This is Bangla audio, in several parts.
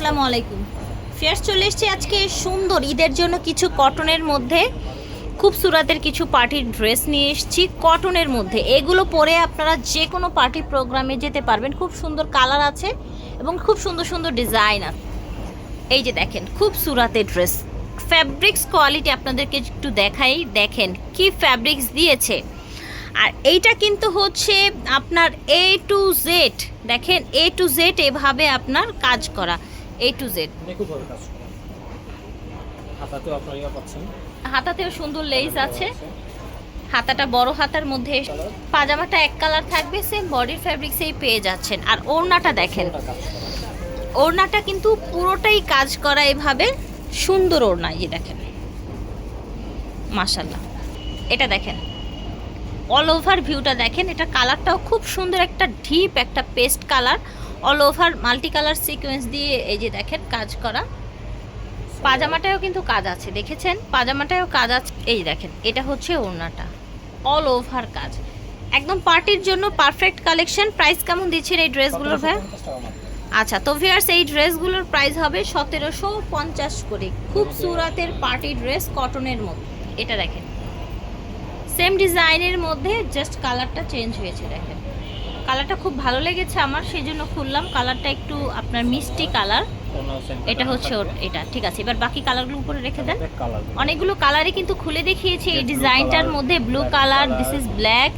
আসসালামু আলাইকুম। ফেয়ার্স চলে এসেছি আজকে সুন্দর ঈদের জন্য কিছু কটনের মধ্যে। খুব সুরাতের কিছু পার্টির ড্রেস নিয়ে এসেছি কটনের মধ্যে। এগুলো পরে আপনারা যে কোনো পার্টি প্রোগ্রামে যেতে পারবেন। খুব সুন্দর কালার আছে এবং খুব সুন্দর সুন্দর ডিজাইন আছে এই যে দেখেন, খুব সুরাতের ড্রেস। ফ্যাব্রিক্স কোয়ালিটি আপনাদেরকে একটু দেখাই, দেখেন কি ফ্যাব্রিক্স দিয়েছে। আর এইটা কিন্তু হচ্ছে আপনার এ টু জেড দেখেন এ টু জেড এভাবে আপনার কাজ করা। এ টু জেড নিখুঁতভাবে কাজ করা হাতাতেও আপনারা ইয়া পাচ্ছেন। হাতাতেও সুন্দর লেস আছে। হাতাটা বড় হাতার মধ্যে পাজামাটা এক কালার থাকবে সেম বডির ফ্যাব্রিক্সেই পেয়ে যাচ্ছেন। আর ওড়নাটা দেখেন। ওড়নাটা কিন্তু পুরোটাই কাজ করা এভাবে সুন্দর ওড়না এই দেখেন। মাশাল্লাহ এটা দেখেন। অল ওভার ভিউটা দেখেন। এটা কালারটাও খুব সুন্দর একটা ডিপ একটা paste colour all over multi colour sequence দিয়ে এই যে দেখেন কাজ করা। পাজামাটায়ও কিন্তু কাজ আছে দেখেছেন? পাজামাটায়ও কাজ আছে। এই দেখেন এটা হচ্ছে ওড়নাটা। অল ওভার কাজ। একদম পার্টির জন্য পারফেক্ট কালেকশন প্রাইস কেমন দিচ্ছেন এই ড্রেসগুলোর ভাই? 1750 টাকা মাত্র। আচ্ছা তো ভিয়ার্স এই ড্রেসগুলোর প্রাইস হবে সতেরোশো পঞ্চাশ করে। খুব সুরাতের পার্টি ড্রেস কটনের মধ্যে। এটা দেখেন। সেম ডিজাইনের মধ্যে জাস্ট কালারটা চেঞ্জ হয়েছে দেখেন। কালারটা খুব ভালো লেগেছে আমার সেই জন্য খুললাম। কালারটা একটু আপনার মিষ্টি কালার। এটা হচ্ছে ওর এটা। ঠিক আছে এবার বাকি কালারগুলো উপরে রেখে দেন। অনেকগুলো কালারই কিন্তু খুলে দেখিয়েছি এই ডিজাইনটার মধ্যে। Blue colour this is black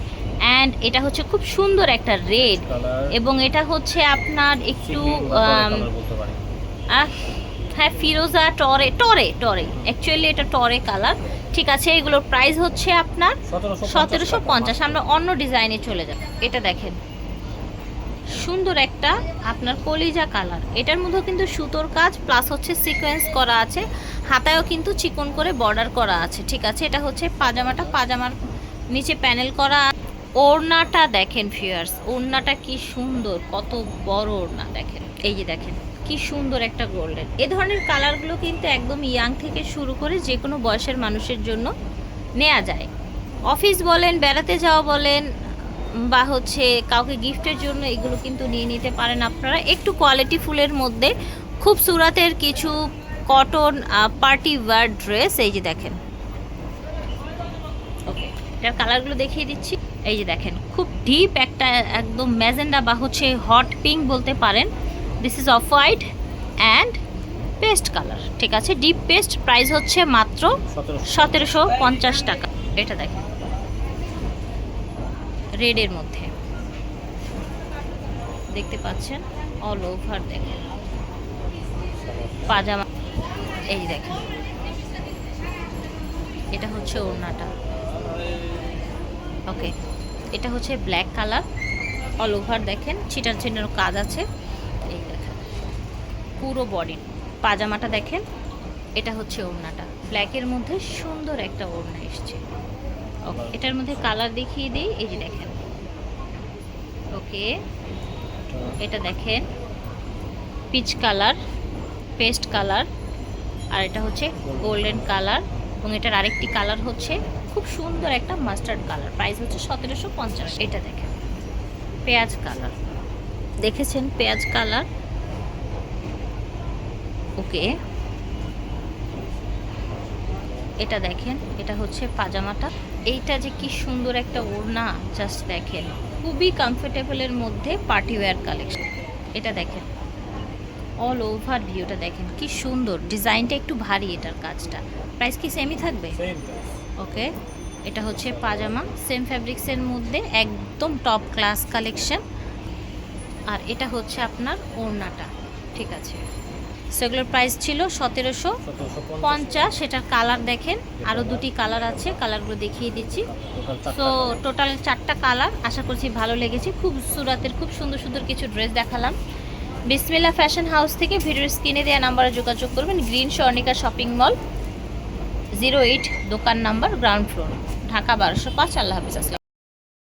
and এটা হচ্ছে খুব সুন্দর একটা রেড এবং এটা হচ্ছে আপনার একটু। আহ, হ্যাঁ ফিরোজা টরে টরে টরে অ্যাকচুয়ালি এটা টরে কালার ঠিক আছে এগুলোর প্রাইস হচ্ছে আপনার সতেরোশো পঞ্চাশ আমরা অন্য ডিজাইনে চলে যাব। এটা দেখেন। সুন্দর একটা আপনার কলিজা কালার। এটার মধ্যেও কিন্তু সুতোর কাজ প্লাস হচ্ছে সিকোয়েন্স করা আছে। হাতায়ও কিন্তু চিকন করে বর্ডার করা আছে, ঠিক আছে? এটা হচ্ছে পাজামাটা, পাজামার নিচে প্যানেল করা ওড়নাটা দেখেন ফিয়ার্স ওড়নাটা কি সুন্দর, কত বড় ওড়না দেখেন। এই যে দেখেন, কি সুন্দর একটা গোল্ডেন এ ধরনের কালারগুলো কিন্তু একদম ইয়াং থেকে শুরু করে যে কোনো বয়সের মানুষের জন্য নেওয়া যায়। অফিস বলেন, বেড়াতে যাওয়া বলেন বা হচ্ছে কাউকে গিফটের জন্য এগুলো কিন্তু নিয়ে নিতে পারেন আপনারা। একটু কোয়ালিটি ফুলের মধ্যে খুব সুরাতের কিছু কটন পার্টি ওয়ার ড্রেস এই যে দেখেন। ওকে এটার কালারগুলো দেখিয়ে দিচ্ছি। এই যে দেখেন খুব ডিপ একটা একদম ম্যাজেন্ডা বা হচ্ছে হট পিঙ্ক বলতে পারেন। This is off white and paste colour ঠিক আছে? ডিপ পেস্ট প্রাইস হচ্ছে মাত্র সতেরোশো পঞ্চাশ টাকা। এটা দেখেন। রেডের মধ্যে। দেখতে পাচ্ছেন অল ওভার দেখেন। পাজামা, এই দেখেন। এটা হচ্ছে ওড়নাটা। ওকে এটা হচ্ছে ব্ল্যাক কালার অল ওভার দেখেন। ছিটার ছিটার কাজ আছে। এই দেখেন, পুরো বডি পাজামাটা দেখেন, এটা হচ্ছে ওড়নাটা। ব্ল্যাকের মধ্যে সুন্দর একটা ওড়না এসছে। ওকে এটার মধ্যে কালার দেখিয়ে দিই, এই যে দেখেন। ওকে এটা দেখেন। পিচ কালার পেস্ট কালার আর এটা হচ্ছে গোল্ডেন কালার এবং এটার আরেকটি কালার হচ্ছে খুব সুন্দর একটা মাস্টার্ড কালার প্রাইস হচ্ছে সতেরোশো পঞ্চাশ। এটা দেখেন, পেঁয়াজ কালার দেখেছেন পেঁয়াজ কালার ওকে এটা দেখেন, এটা হচ্ছে পাজামাটা। এইটা যে কি সুন্দর একটা ওড়না জাস্ট দেখেন। খুবই কমফোর্টেবলের মধ্যে পার্টি ওয়্যার কালেকশন এটা দেখেন। অল ওভার ভিউটা দেখেন। কি সুন্দর। ডিজাইনটা একটু ভারী এটার কাজটা। প্রাইস কি সেমই থাকবে? ওকে এটা হচ্ছে পাজামা সেম ফ্যাব্রিক্সের মধ্যে একদম টপ ক্লাস কালেকশন আর এটা হচ্ছে আপনার ওড়নাটা। ঠিক আছে। সেগুলোর প্রাইস ছিল সতেরোশো পঞ্চাশ। সেটার কালার দেখেন আরও দুটি কালার আছে, কালারগুলো দেখিয়ে দিচ্ছি। তো টোটাল চারটা কালার, আশা করছি ভালো লেগেছে। খুব সুরাতের, খুব সুন্দর সুন্দর কিছু ড্রেস দেখালাম। বিসমিল্লা ফ্যাশন হাউস থেকে ভিডিওর স্ক্রিনে দেওয়া নাম্বারে যোগাযোগ করবেন, green Swarnika shopping mall, zero eight, দোকান নাম্বার, গ্রাউন্ড ফ্লোর, ঢাকা বারোশো পাঁচ। আল্লাহ হাফিজ, আসসালাম